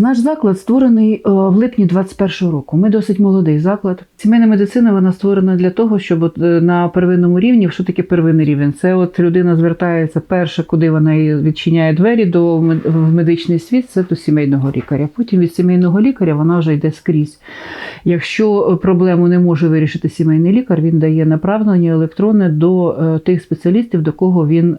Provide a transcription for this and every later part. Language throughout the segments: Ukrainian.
Наш заклад створений е, в липні 21 року. Ми досить молодий заклад. Сімейна медицина вона створена для того, щоб е, на первинному рівні, що таке первинний рівень? Це от людина звертається перше, куди вона відчиняє двері до в медичний світ, це до сімейного лікаря. Потім від сімейного лікаря вона вже йде скрізь. Якщо е, проблему не може вирішити сімейний лікар, він дає направлення електронне до тих спеціалістів, до кого він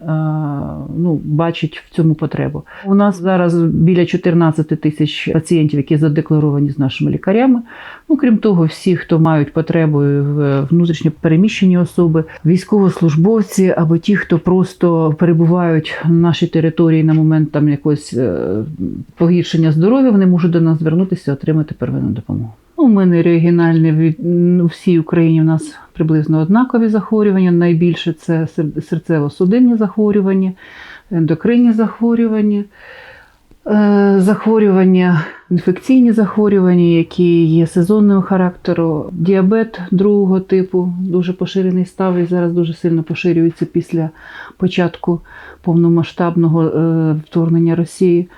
ну, бачить в цьому потребу. У нас зараз біля 14 тисяч пацієнтів, які задекларовані з нашими лікарями. Ну, крім того, всі, хто мають потребу в внутрішньо переміщені особи, військовослужбовці або ті, хто просто перебувають на нашій території на момент там якогось е, погіршення здоров'я, вони можуть до нас звернутися отримати первинну допомогу. Ну, У мене регіональні від ну, всій Україні у нас приблизно однакові захворювання. Найбільше це серцево-судинні захворювання, ендокринні захворювання, захворювання, інфекційні захворювання, які є сезонного характеру, діабет другого типу дуже поширений став і зараз дуже сильно поширюється після початку повномасштабного е, вторгнення Росії.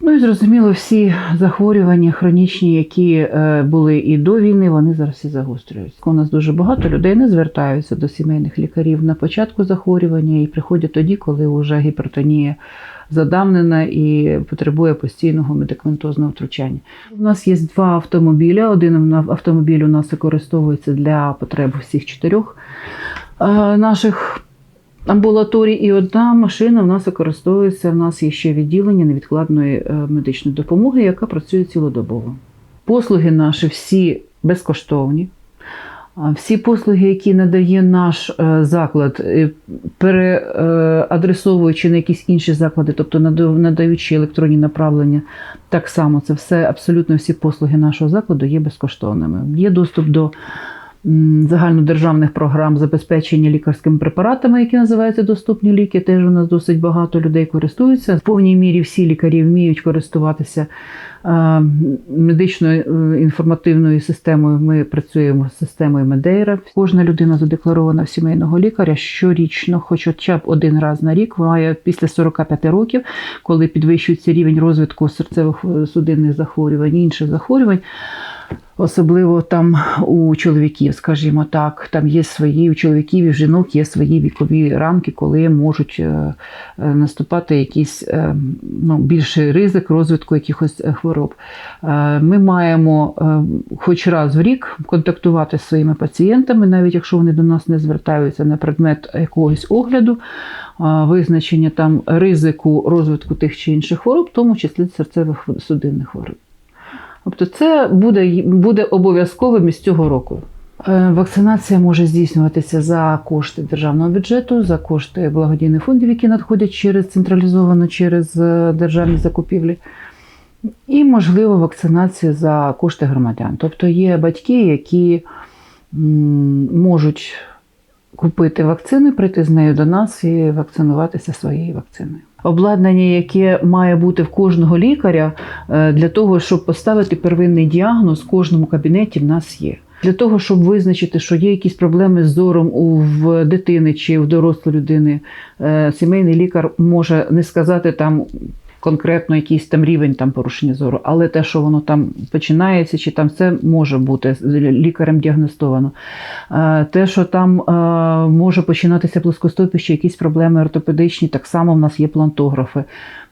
Ну і зрозуміло, всі захворювання хронічні, які е, були і до війни, вони зараз всі загострюються. У нас дуже багато людей не звертаються до сімейних лікарів на початку захворювання і приходять тоді, коли вже гіпертонія задавнена і потребує постійного медикаментозного втручання. У нас є два автомобіля. Один автомобіль у нас використовується для потреб всіх чотирьох е, наших амбулаторій, і одна машина в нас використовується. В нас є ще відділення невідкладної е, медичної допомоги, яка працює цілодобово. Послуги наші всі безкоштовні. Всі послуги, які надає наш е, заклад, е, переадресовуючи на якісь інші заклади, тобто надаючи електронні направлення, так само це все абсолютно всі послуги нашого закладу є безкоштовними. Є доступ до загальнодержавних програм забезпечення лікарськими препаратами, які називаються доступні ліки. Теж у нас досить багато людей користуються. В повній мірі всі лікарі вміють користуватися е, медичною е, інформативною системою. Ми працюємо з системою Медейра. Кожна людина задекларована в сімейного лікаря щорічно, хоч хоча б один раз на рік, має після 45 років, коли підвищується рівень розвитку серцевих е, судинних захворювань інших захворювань. Особливо там у чоловіків, скажімо так, там є свої у чоловіків і жінок є свої вікові рамки, коли можуть е, е, наступати якийсь е, ну, більший ризик розвитку якихось хвороб. Ми маємо хоч раз в рік контактувати з своїми пацієнтами, навіть якщо вони до нас не звертаються на предмет якогось огляду, визначення там ризику розвитку тих чи інших хвороб, в тому числі серцевих судинних хвороб. Тобто це буде, буде обов'язковим із цього року. Е, Вакцинація може здійснюватися за кошти державного бюджету, за кошти благодійних фондів, які надходять через централізовано через е, державні закупівлі, і, можливо, вакцинація за кошти громадян. Тобто є батьки, які можуть купити вакцину, прийти з нею до нас і вакцинуватися своєю вакциною. Обладнання, яке має бути в кожного лікаря е, для того, щоб поставити первинний діагноз в кожному кабінеті, в нас є. Для того, щоб визначити, що є якісь проблеми з зором у дитини чи в дорослої людини, е, сімейний лікар може не сказати там конкретно якийсь там рівень там порушення зору, але те, що воно там починається, чи там це може бути лікарем діагностовано. Е, Те, що там е, може починатися плоскостопіще, якісь проблеми ортопедичні, так само в нас є плантографи.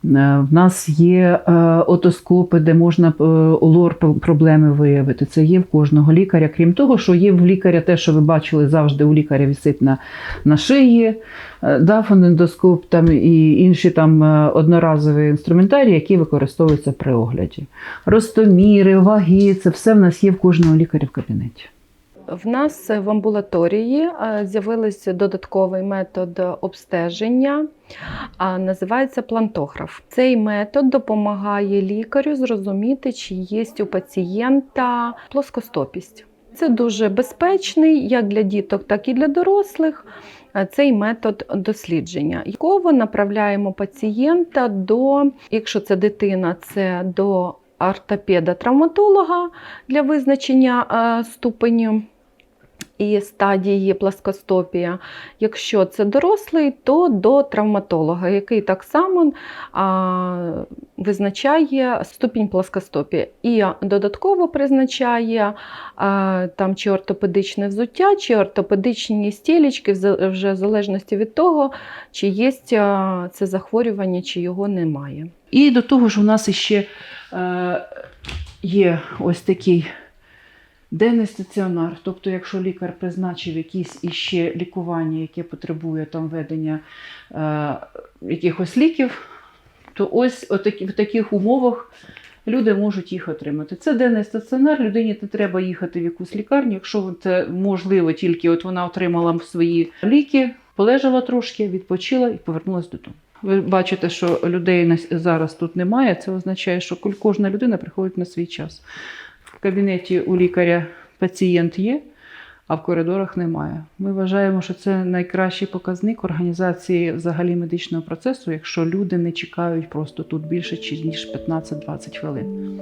Е, В нас є е, отоскопи, де можна е, лор проблеми виявити. Це є в кожного лікаря. Крім того, що є в лікаря те, що ви бачили завжди у лікаря висить на, на шиї, е, да, фонендоскоп там і інші там одноразові інструментарії, які використовуються при огляді. Ростоміри, ваги, це все в нас є в кожного лікаря в кабінеті. В нас в амбулаторії е, з'явився додатковий метод обстеження, називається плантограф. Цей метод допомагає лікарю зрозуміти, чи є у пацієнта плоскостопість. Це дуже безпечний як для діток, так і для дорослих. е, Цей метод дослідження. Якого направляємо пацієнта до, якщо це дитина, це до ортопеда-травматолога для визначення е, ступеню і стадії пласкостопія. Якщо це дорослий, то до травматолога, який так само а, визначає ступінь пласкостопія і додатково призначає а, там чи ортопедичне взуття, чи ортопедичні стілечки, вже в залежності від того, чи є це захворювання, чи його немає. І до того ж, у нас іще е, є ось такий денний стаціонар. Тобто, якщо лікар призначив якісь іще лікування, яке потребує там введення е, якихось ліків, то ось отакі, в таких умовах люди можуть їх отримати. Це денний стаціонар, людині не треба їхати в якусь лікарню, якщо це можливо, тільки от вона отримала свої ліки, полежала трошки, відпочила і повернулася додому. Ви бачите, що людей зараз тут немає. Це означає, що кожна людина приходить на свій час кабінеті у лікаря пацієнт є, а в коридорах немає. Ми вважаємо, що це найкращий показник організації взагалі медичного процесу, якщо люди не чекають просто тут більше ніж 15-20 хвилин.